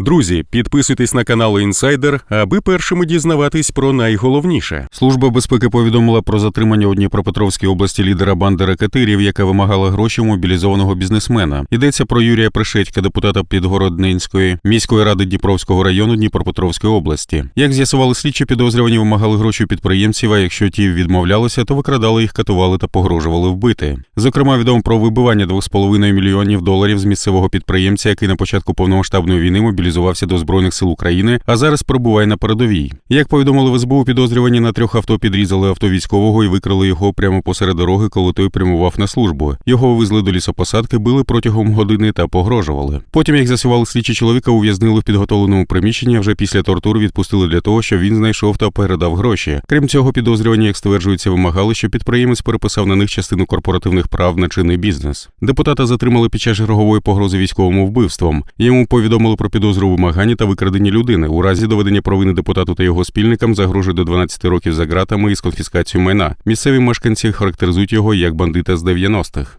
Друзі, підписуйтесь на канал Інсайдер, аби першими дізнаватись про найголовніше. Служба безпеки повідомила про затримання у Дніпропетровській області лідера банди ракетирів, яка вимагала гроші мобілізованого бізнесмена. Йдеться про Юрія Пришетька, депутата Підгородненської міської ради Дніпровського району Дніпропетровської області. Як з'ясували слідчі, підозрювані вимагали гроші підприємців. А якщо ті відмовлялися, то викрадали їх, катували та погрожували вбити. Зокрема, відомо про вибивання 2,5 мільйонів доларів з місцевого підприємця, який на початку повномасштабної війни мобілізувався до збройних сил України, а зараз перебуває на передовій. Як повідомили в СБУ, підозрювані на трьох авто підрізали авто військового і викрали його прямо посеред дороги, коли той прямував на службу. Його вивезли до лісопосадки, били протягом години та погрожували. Потім, як з'ясували слідчі чоловіка, ув'язнили в підготовленому приміщенні. Вже після тортур відпустили для того, щоб він знайшов та передав гроші. Крім цього, підозрювані, як стверджується, вимагали, щоб підприємець переписав на них частину корпоративних прав на чинний бізнес. Депутата затримали під час чергової погрози військовому вбивством. Йому повідомили про підозру у вимаганні та викраденні людини. У разі доведення провини депутату та його спільникам загрожує до 12 років за ґратами із конфіскацією майна. Місцеві мешканці характеризують його як бандита з 90-х.